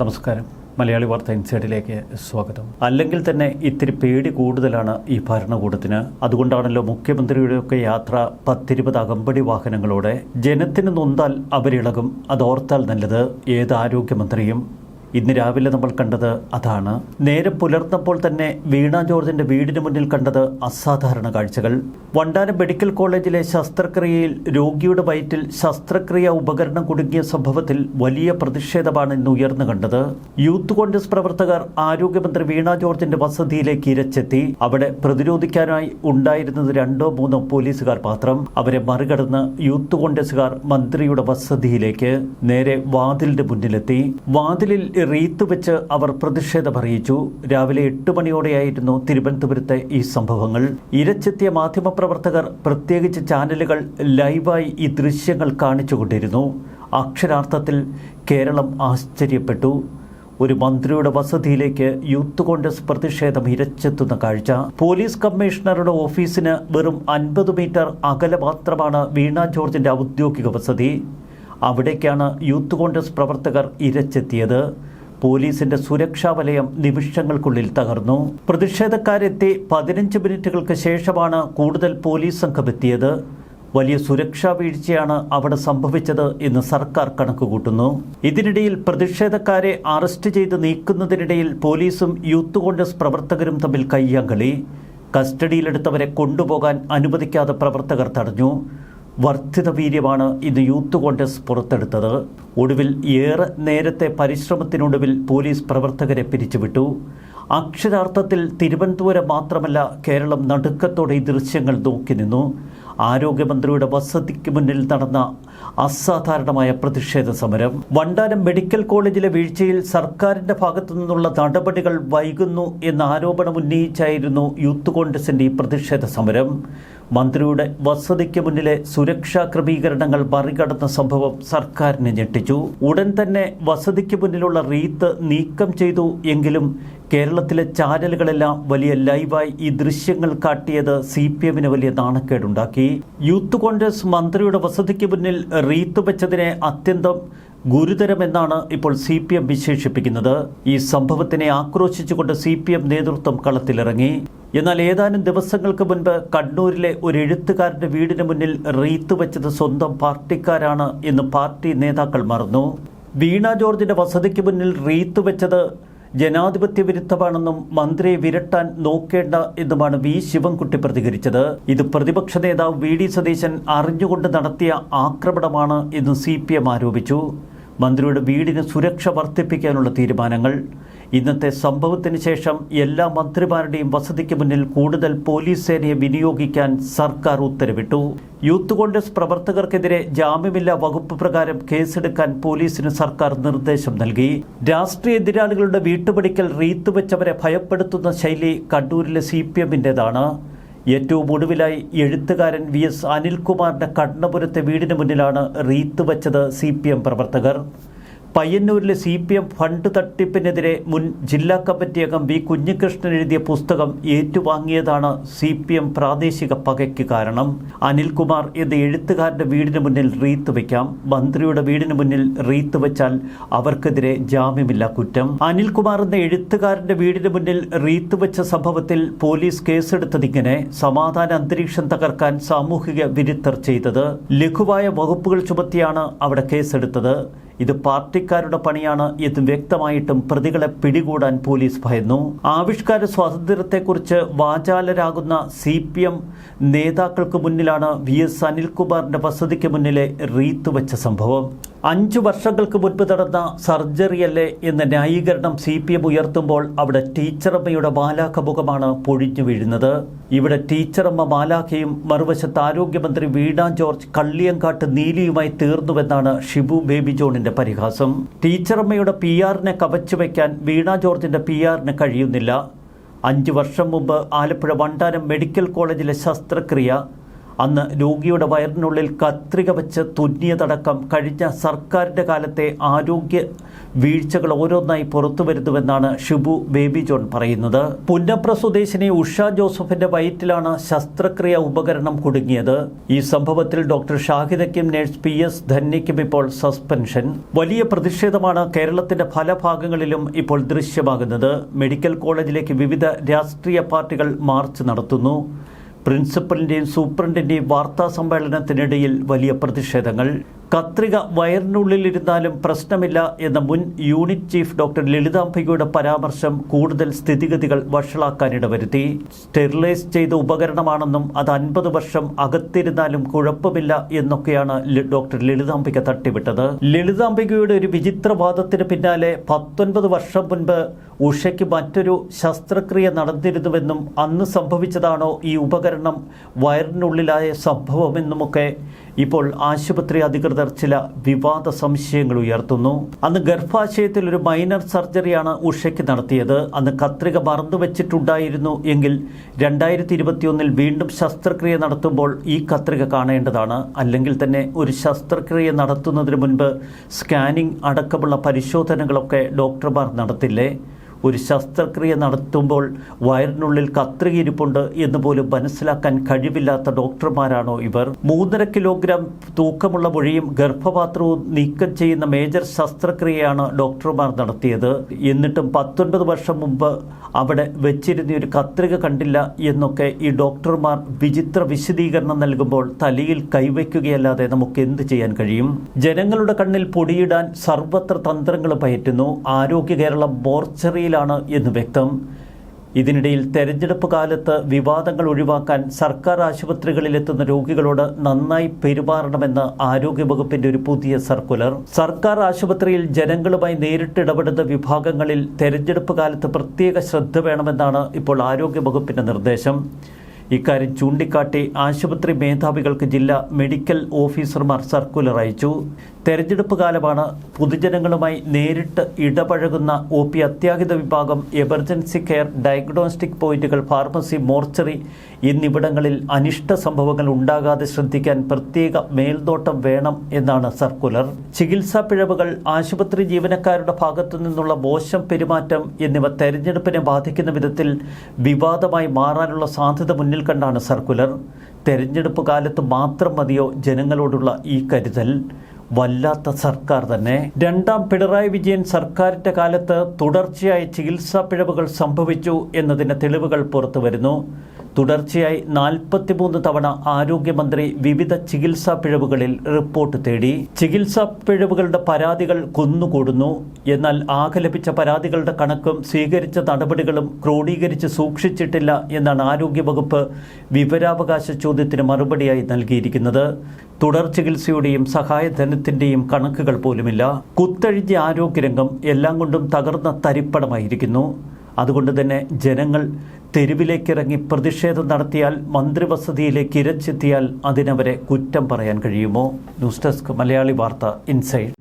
നമസ്കാരം. മലയാളി വാർത്ത ഇൻസൈഡിലേക്ക് സ്വാഗതം. അല്ലെങ്കിൽ തന്നെ ഇത്തിരി പേടി കൂടുതലാണ് ഈ ഭരണകൂടത്തിന്. അതുകൊണ്ടാണല്ലോ മുഖ്യമന്ത്രിയുടെയൊക്കെ യാത്ര പത്തിരുപത് അകമ്പടി വാഹനങ്ങളോടെ ജനത്തിന് നൊന്താൽ അവരിളകും. അതോർത്താൽ നല്ലത്. ഏത് ആരോഗ്യമന്ത്രിയും ഇന്ന് രാവിലെ നമ്മൾ കണ്ടത് അതാണ്. നേരെ പുലർന്നപ്പോൾ തന്നെ വീണ ജോർജിന്റെ വീടിന് മുന്നിൽ കണ്ടത് അസാധാരണ കാഴ്ചകൾ. വണ്ടാനം മെഡിക്കൽ കോളേജിലെ ശസ്ത്രക്രിയയിൽ രോഗിയുടെ വയറ്റിൽ ശസ്ത്രക്രിയ ഉപകരണം കുടുങ്ങിയ സംഭവത്തിൽ വലിയ പ്രതിഷേധമാണ് ഇന്ന് ഉയർന്നു കണ്ടത്. യൂത്ത് കോൺഗ്രസ് പ്രവർത്തകർ ആരോഗ്യമന്ത്രി വീണ ജോർജിന്റെ വസതിയിലേക്ക് ഇരച്ചെത്തി. അവിടെ പ്രതിരോധിക്കാനായി ഉണ്ടായിരുന്നത് രണ്ടോ മൂന്നോ പോലീസുകാർ മാത്രം. അവരെ മറികടന്ന് യൂത്ത് കോൺഗ്രസുകാർ മന്ത്രിയുടെ വസതിയിലേക്ക് നേരെ വാതിലിന്റെ മുന്നിലെത്തി. വാതിലിൽ റീത്ത് വെച്ച് അവർ പ്രതിഷേധം അറിയിച്ചു. രാവിലെ എട്ട് മണിയോടെയായിരുന്നു തിരുവനന്തപുരത്തെ ഈ സംഭവങ്ങൾ. ഇരച്ചെത്തിയ മാധ്യമപ്രവർത്തകർ പ്രത്യേകിച്ച് ചാനലുകൾ ലൈവായി ഈ ദൃശ്യങ്ങൾ കാണിച്ചുകൊണ്ടിരുന്നു. അക്ഷരാർത്ഥത്തിൽ കേരളം ആശ്ചര്യപ്പെട്ടു. ഒരു മന്ത്രിയുടെ വസതിയിലേക്ക് യൂത്ത് കോൺഗ്രസ് പ്രതിഷേധം ഇരച്ചെത്തുന്ന കാഴ്ച. പോലീസ് കമ്മീഷണറുടെ ഓഫീസിന് വെറും അൻപത് മീറ്റർ അകലെ മാത്രമാണ് വീണ ജോർജിന്റെ ഔദ്യോഗിക വസതി. അവിടേക്കാണ് യൂത്ത് കോൺഗ്രസ് പ്രവർത്തകർ ഇരച്ചെത്തിയത്. പോലീസിന്റെ സുരക്ഷാ വലയം നിമിഷങ്ങൾക്കുള്ളിൽ തകർന്നു. പ്രതിഷേധക്കാരെത്തി പതിനഞ്ച് മിനിറ്റുകൾക്ക് ശേഷമാണ് കൂടുതൽ പോലീസ് സംഘമെത്തിയത്. വലിയ സുരക്ഷാ വീഴ്ചയാണ് അവിടെ സംഭവിച്ചത് എന്ന് സർക്കാർ കണക്കുകൂട്ടുന്നു. ഇതിനിടയിൽ പ്രതിഷേധക്കാരെ അറസ്റ്റ് ചെയ്ത് നീക്കുന്നതിനിടയിൽ പോലീസും യൂത്ത് കോൺഗ്രസ് പ്രവർത്തകരും തമ്മിൽ കയ്യാങ്കളി. കസ്റ്റഡിയിലെടുത്തവരെ കൊണ്ടുപോകാൻ അനുവദിക്കാതെ പ്രവർത്തകർ തടഞ്ഞു. വർദ്ധിത വീര്യമാണ് ഇന്ന് യൂത്ത് കോൺഗ്രസ് പുറത്തെടുത്തത്. ഒടുവിൽ ഏറെ നേരത്തെ പരിശ്രമത്തിനൊടുവിൽ പോലീസ് പ്രവർത്തകരെ പിരിച്ചുവിട്ടു. അക്ഷരാർത്ഥത്തിൽ തിരുവനന്തപുരം മാത്രമല്ല കേരളം നടുക്കത്തോടെ ഈ ദൃശ്യങ്ങൾ നോക്കി നിന്നു. ആരോഗ്യമന്ത്രിയുടെ വസതിക്ക് മുന്നിൽ നടന്ന അസാധാരണമായ പ്രതിഷേധ സമരം. വണ്ടാനം മെഡിക്കൽ കോളേജിലെ വീഴ്ചയിൽ സർക്കാരിന്റെ ഭാഗത്തു നിന്നുള്ള നടപടികൾ വൈകുന്നു എന്ന ആരോപണം ഉന്നയിച്ചായിരുന്നു യൂത്ത് കോൺഗ്രസിന്റെ ഈ പ്രതിഷേധ സമരം. മന്ത്രിയുടെ വസതിക്ക് മുന്നിലെ സുരക്ഷാ ക്രമീകരണങ്ങൾ മറികടന്ന സംഭവം സർക്കാരിനെ ഞെട്ടിച്ചു. ഉടൻ തന്നെ വസതിക്ക് മുന്നിലുള്ള റീത്ത് നീക്കം ചെയ്തു എങ്കിലും കേരളത്തിലെ ചാനലുകളെല്ലാം വലിയ ലൈവായി ഈ ദൃശ്യങ്ങൾ കാട്ടിയത് സി പി എമ്മിന് വലിയ നാണക്കേടുണ്ടാക്കി. യൂത്ത് കോൺഗ്രസ് മന്ത്രിയുടെ വസതിക്ക് മുന്നിൽ റീത്ത് വെച്ചതിനെ അത്യന്തം ഗുരുതരമെന്നാണ് ഇപ്പോൾ സി പി എം വിശേഷിപ്പിക്കുന്നത്. ഈ സംഭവത്തിനെ ആക്രോശിച്ചുകൊണ്ട് സി പി എം നേതൃത്വം കളത്തിലിറങ്ങി. എന്നാൽ ഏതാനും ദിവസങ്ങൾക്ക് മുൻപ് കണ്ണൂരിലെ ഒരു എഴുത്തുകാരന്റെ വീടിന് മുന്നിൽ റീത്ത് വെച്ചത് സ്വന്തം പാർട്ടിക്കാരാണ് എന്ന് പാർട്ടി നേതാക്കൾ മറന്നു. വീണ ജോർജിന്റെ വസതിക്ക് മുന്നിൽ റീത്ത് വെച്ചത് ജനാധിപത്യ വിരുദ്ധമാണെന്നും മന്ത്രിയെ വിരട്ടാൻ നോക്കേണ്ട എന്നുമാണ് വി. ശിവൻകുട്ടി പ്രതികരിച്ചത്. ഇത് പ്രതിപക്ഷ നേതാവ് വി. ഡി. സതീശൻ അറിഞ്ഞുകൊണ്ട് നടത്തിയ ആക്രമണമാണ് എന്ന് സി. പി എം ആരോപിച്ചു. മന്ത്രിയുടെ വീടിന് സുരക്ഷ വർദ്ധിപ്പിക്കാനുള്ള തീരുമാനങ്ങൾ ഇന്നത്തെ സംഭവത്തിന് ശേഷം എല്ലാ മന്ത്രിമാരുടെയും വസതിക്ക് മുന്നിൽ കൂടുതൽ പോലീസ് സേനയെ വിനിയോഗിക്കാൻ സർക്കാർ ഉത്തരവിട്ടു. യൂത്ത് കോൺഗ്രസ് പ്രവർത്തകർക്കെതിരെ ജാമ്യമില്ലാ വകുപ്പ് പ്രകാരം കേസെടുക്കാൻ പോലീസിന് സർക്കാർ നിർദ്ദേശം നൽകി. രാഷ്ട്രീയ എതിരാളികളുടെ വീട്ടുപടിക്കൽ റീത്ത് വെച്ചവരെ ഭയപ്പെടുത്തുന്ന ശൈലി കണ്ണൂരിലെ സി പി എമ്മിന്റെതാണ് ഏറ്റവും ഒടുവിലായി എഴുത്തുകാരൻ വി എസ് അനിൽകുമാറിന്റെ കണ്ണപുരത്തെ വീടിന് മുന്നിലാണ് റീത്ത് വച്ചത് സി പി എം പ്രവർത്തകർ. പയ്യന്നൂരിലെ സി പി എം ഫണ്ട് തട്ടിപ്പിനെതിരെ മുൻ ജില്ലാ കമ്മിറ്റി അംഗം വി കുഞ്ഞികൃഷ്ണൻ എഴുതിയ പുസ്തകം ഏറ്റുവാങ്ങിയതാണ് സി പി എം പ്രാദേശിക പകയ്ക്ക് കാരണം. അനിൽകുമാർ എന്ന എഴുത്തുകാരുടെ വീടിന് മുന്നിൽ റീത്ത് വയ്ക്കാം മന്ത്രിയുടെ വീടിന് മുന്നിൽ റീത്ത് വെച്ചാൽ അവർക്കെതിരെ ജാമ്യമില്ല കുറ്റം. അനിൽകുമാർ എന്ന എഴുത്തുകാരന്റെ വീടിന് മുന്നിൽ റീത്ത് വെച്ച സംഭവത്തിൽ പോലീസ് കേസെടുത്തതിങ്ങനെ സമാധാന അന്തരീക്ഷം തകർക്കാൻ സാമൂഹിക വിരുദ്ധർ ചെയ്തത്. ലഘുവായ വകുപ്പുകൾ ചുമത്തിയാണ് അവിടെ കേസെടുത്തത്. ഇത് പാർട്ടിക്കാരുടെ പണിയാണ് എന്ന് വ്യക്തമായിട്ടും പ്രതികളെ പിടികൂടാൻ പോലീസ് ഭയന്നു. ആവിഷ്കാര സ്വാതന്ത്ര്യത്തെക്കുറിച്ച് വാചാലരാകുന്ന സി പി എം നേതാക്കൾക്ക് മുന്നിലാണ് വി എസ് അനിൽകുമാറിന്റെ വസതിക്ക് മുന്നിലെ റീത്ത് വെച്ച സംഭവം. അഞ്ചു വർഷങ്ങൾക്ക് മുൻപ് നടന്ന സർജറിയല്ലേ എന്ന ന്യായീകരണം സി പി എം ഉയർത്തുമ്പോൾ അവിടെ ടീച്ചറമ്മയുടെ മാലാഖ മുഖമാണ് പൊഴിഞ്ഞു വീഴുന്നത്. ഇവിടെ ടീച്ചറമ്മ മാലാഖയും മറുവശത്ത് ആരോഗ്യമന്ത്രി വീണ ജോർജ് കള്ളിയങ്കാട്ട് നീലിയുമായി തീർന്നുവെന്നാണ് ഷിബു ബേബി ജോണിന്റെ പരിഹാസം. ടീച്ചറമ്മയുടെ പി ആറിനെ കവച്ചുവെക്കാൻ വീണ ജോർജിന്റെ പി ആറിന് കഴിയുന്നില്ല. അഞ്ചു വർഷം മുമ്പ് ആലപ്പുഴ വണ്ടാനം മെഡിക്കൽ കോളേജിലെ ശസ്ത്രക്രിയ അന്ന് രോഗിയുടെ വയറിനുള്ളിൽ കത്രിക വെച്ച് തുന്നിയതടക്കം കഴിഞ്ഞ സർക്കാരിന്റെ കാലത്തെ ആരോഗ്യ വീഴ്ചകൾ ഓരോന്നായി പുറത്തു വരുന്നുവെന്നാണ് ഷിബു ബേബി ജോൺ പറയുന്നത്. പുന്നപ്ര സ്വദേശിനി ഉഷ ജോസഫിന്റെ വയറ്റിലാണ് ശസ്ത്രക്രിയ ഉപകരണം കുടുങ്ങിയത്. ഈ സംഭവത്തിൽ ഡോക്ടർ ഷാഹിദയ്ക്കും നഴ്സ് പി എസ് ധന്യയ്ക്കും ഇപ്പോൾ സസ്പെൻഷൻ. വലിയ പ്രതിഷേധമാണ് കേരളത്തിന്റെ പല ഭാഗങ്ങളിലും ഇപ്പോൾ ദൃശ്യമാകുന്നത്. മെഡിക്കൽ കോളേജിലേക്ക് വിവിധ രാഷ്ട്രീയ പാർട്ടികൾ മാർച്ച് നടത്തുന്നു. പ്രിൻസിപ്പലിന്റെയും സൂപ്രണ്ടിന്റെയും വാർത്താ സമ്മേളനത്തിനിടയിൽ വലിയ പ്രതിഷേധങ്ങൾ. കത്രിക വയറിനുള്ളിലിരുന്നാലും പ്രശ്നമില്ല എന്ന മുൻ യൂണിറ്റ് ചീഫ് ഡോക്ടർ ലളിതാംബികയുടെ പരാമർശം കൂടുതൽ സ്ഥിതിഗതികൾ വഷളാക്കാനിട വരുത്തി സ്റ്റെറിലൈസ് ചെയ്ത ഉപകരണമാണെന്നും അത് അൻപത് വർഷം അകത്തിരുന്നാലും കുഴപ്പമില്ല എന്നൊക്കെയാണ് ഡോക്ടർ ലളിതാംബിക തട്ടിവിട്ടത്. ലളിതാംബികയുടെ ഒരു വിചിത്രവാദത്തിന് പിന്നാലെ പത്തൊൻപത് വർഷം മുൻപ് ഉഷയ്ക്ക് മറ്റൊരു ശസ്ത്രക്രിയ നടന്നിരുന്നുവെന്നും അന്ന് സംഭവിച്ചതാണോ ഈ ഉപകരണം വയറിനുള്ളിലായ സംഭവമെന്നുമൊക്കെ ഇപ്പോൾ ആശുപത്രി അധികൃതർ ചില വിവാദ സംശയങ്ങൾ ഉയർത്തുന്നു. അന്ന് ഗർഭാശയത്തിൽ ഒരു മൈനർ സർജറിയാണ് ഉഷയ്ക്ക് നടത്തിയത്. അന്ന് കത്രിക മറന്നു വെച്ചിട്ടുണ്ടായിരുന്നു എങ്കിൽ രണ്ടായിരത്തി ഇരുപത്തിയൊന്നിൽ വീണ്ടും ശസ്ത്രക്രിയ നടത്തുമ്പോൾ ഈ കത്രിക കാണേണ്ടതാണ്. അല്ലെങ്കിൽ തന്നെ ഒരു ശസ്ത്രക്രിയ നടത്തുന്നതിന് മുൻപ് സ്കാനിംഗ് അടക്കമുള്ള പരിശോധനകളൊക്കെ ഡോക്ടർമാർ നടത്തില്ലേ? ഒരു ശസ്ത്രക്രിയ നടത്തുമ്പോൾ വയറിനുള്ളിൽ കത്രിയിരിപ്പുണ്ട് എന്ന് പോലും മനസ്സിലാക്കാൻ കഴിവില്ലാത്ത ഡോക്ടർമാരാണോ ഇവർ? മൂന്നര കിലോഗ്രാം തൂക്കമുള്ള മൊഴിയും ഗർഭപാത്രവും നീക്കം ചെയ്യുന്ന മേജർ ശസ്ത്രക്രിയയാണ് ഡോക്ടർമാർ നടത്തിയത്. എന്നിട്ടും പത്തൊൻപത് വർഷം മുമ്പ് അവിടെ വെച്ചിരുന്ന ഒരു കത്രിക കണ്ടില്ല എന്നൊക്കെ ഈ ഡോക്ടർമാർ വിചിത്ര വിശദീകരണം നൽകുമ്പോൾ തലയിൽ കൈവയ്ക്കുകയല്ലാതെ നമുക്ക് എന്ത് ചെയ്യാൻ കഴിയും? ജനങ്ങളുടെ കണ്ണിൽ പൊടിയിടാൻ സർവത്ര തന്ത്രങ്ങൾ പയറ്റുന്നു. ആരോഗ്യ കേരളം മോർച്ചറിയിലാണ് എന്ന് വ്യക്തം. ഇതിനിടയിൽ തെരഞ്ഞെടുപ്പ് കാലത്ത് വിവാദങ്ങൾ ഒഴിവാക്കാൻ സർക്കാർ ആശുപത്രികളിലെത്തുന്ന രോഗികളോട് നന്നായി പെരുമാറണമെന്ന് ആരോഗ്യവകുപ്പിന്റെ ഒരു പുതിയ സർക്കുലർ. സർക്കാർ ആശുപത്രിയിൽ ജനങ്ങളുമായി നേരിട്ട് ഇടപെടുന്ന വിഭാഗങ്ങളിൽ തെരഞ്ഞെടുപ്പ് കാലത്ത് പ്രത്യേക ശ്രദ്ധ വേണമെന്നാണ് ഇപ്പോൾ ആരോഗ്യവകുപ്പിന്റെ നിർദ്ദേശം. ഇക്കാര്യം ചൂണ്ടിക്കാട്ടി ആശുപത്രി മേധാവികൾക്ക് ജില്ലാ മെഡിക്കൽ ഓഫീസർമാർ സർക്കുലർ അയച്ചു. തെരഞ്ഞെടുപ്പ് കാലമാണ് പൊതുജനങ്ങളുമായി നേരിട്ട് ഇടപഴകുന്ന ഒ പി അത്യാഹിത വിഭാഗം എമർജൻസി കെയർ ഡയഗ്നോസ്റ്റിക് പോയിന്റുകൾ ഫാർമസി മോർച്ചറി എന്നിവിടങ്ങളിൽ അനിഷ്ട സംഭവങ്ങൾ ഉണ്ടാകാതെ ശ്രദ്ധിക്കാൻ പ്രത്യേക മേൽനോട്ടം വേണം എന്നാണ് സർക്കുലർ. ചികിത്സാ പിഴവുകൾ ആശുപത്രി ജീവനക്കാരുടെ ഭാഗത്തു നിന്നുള്ള മോശം പെരുമാറ്റം എന്നിവ തെരഞ്ഞെടുപ്പിനെ ബാധിക്കുന്ന വിധത്തിൽ വിവാദമായി മാറാനുള്ള സാധ്യത മുന്നിൽ കണ്ടാണ് സർക്കുലർ. തെരഞ്ഞെടുപ്പ് കാലത്ത് മാത്രം മതിയോ ജനങ്ങളോടുള്ള ഈ കരുതൽ? വല്ലാത്ത സർക്കാർ തന്നെ. രണ്ടാം പിണറായി വിജയൻ സർക്കാരിന്റെ കാലത്ത് തുടർച്ചയായ ചികിത്സാ പിഴവുകൾ സംഭവിച്ചു എന്നതിന്റെ തെളിവുകൾ പുറത്തു വരുന്നു തുടർച്ചയായി നാൽപ്പത്തിമൂന്ന് തവണ ആരോഗ്യമന്ത്രി വിവിധ ചികിത്സാ പിഴവുകളിൽ റിപ്പോർട്ട് തേടി. ചികിത്സാ പിഴവുകളുടെ പരാതികൾ കുന്നുകൂടുന്നു. എന്നാൽ ആകെ ലഭിച്ച പരാതികളുടെ കണക്കും സ്വീകരിച്ച നടപടികളും ക്രോഡീകരിച്ച് സൂക്ഷിച്ചിട്ടില്ല എന്നാണ് ആരോഗ്യവകുപ്പ് വിവരാവകാശ ചോദ്യത്തിന് മറുപടിയായി നൽകിയിരിക്കുന്നത്. തുടർ ചികിത്സയുടെയും സഹായധനത്തിന്റെയും കണക്കുകൾ പോലുമില്ല. കുത്തഴിഞ്ഞ ആരോഗ്യരംഗം എല്ലാം കൊണ്ടും തകർന്ന തരിപ്പണമായിരിക്കുന്നു അതുകൊണ്ട് തന്നെ ജനങ്ങൾ തെരുവിലേക്കിറങ്ങി പ്രതിഷേധം നടത്തിയാൽ മന്ത്രിവസതിയിലേക്ക് ഇരച്ചെത്തിയാൽ അതിനവരെ കുറ്റം പറയാൻ കഴിയുമോ? ന്യൂസ് ഡെസ്ക് മലയാളി വാർത്ത ഇൻസൈഡ്.